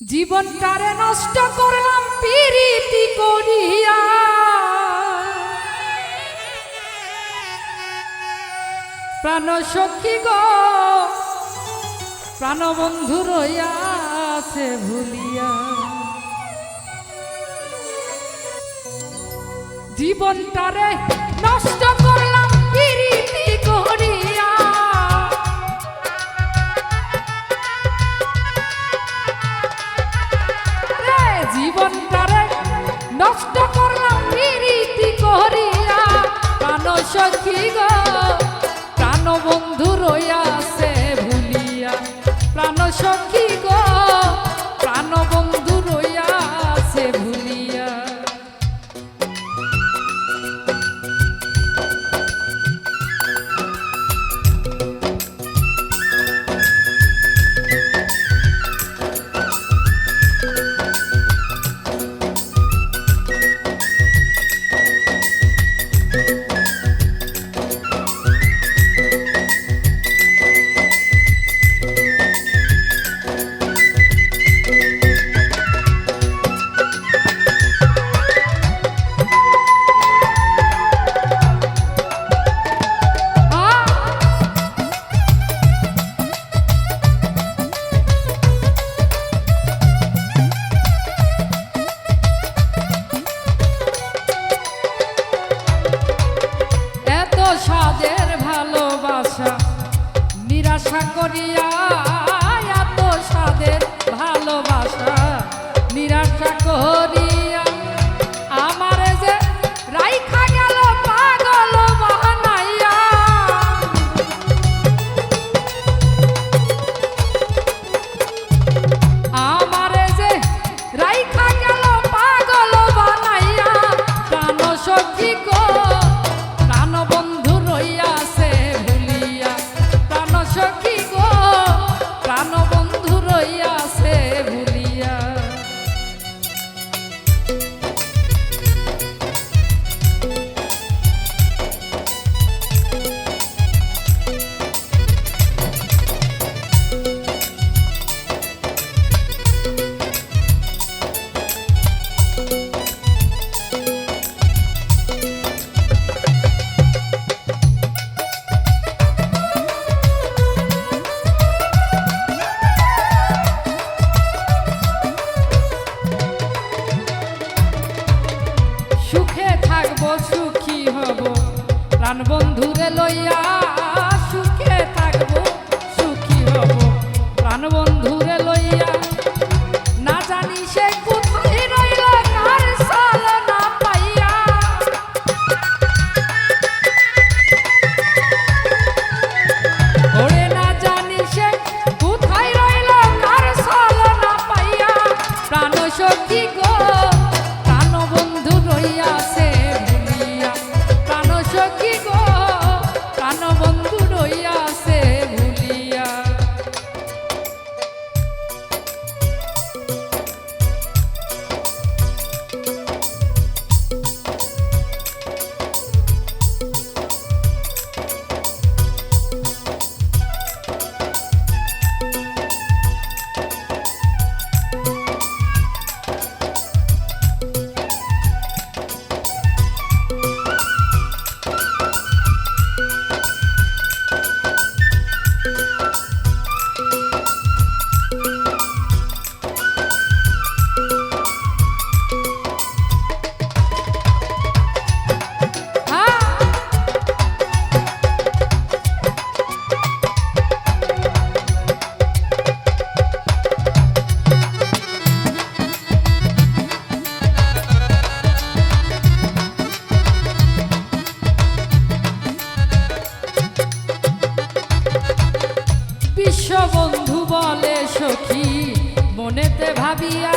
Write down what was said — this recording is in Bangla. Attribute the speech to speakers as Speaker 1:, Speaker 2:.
Speaker 1: জীবনটারে নষ্ট করলাম পিরিতি করিয়া। প্রাণ সখী গো প্রাণবন্ধু রইয়াছে ভুলিয়া। জীবনটারে নষ্ট করলাম নষ্ট করলাম, প্রীতি করিয়া। প্রাণ সখী গো, প্রাণ বন্ধু রইয়াছে ভুলিয়া। প্রাণ সখী গো, প্রাণ এত স্বাদের ভালোবাসা। নিরাশা করিয়া এত সাদের ভালোবাসা। নিরাশা করিয়া প্রাণ বন্ধুরে লইয়া সুখে থাকব সুখী হব। প্রাণ বন্ধুরে সখী মনেতে ভাবিয়া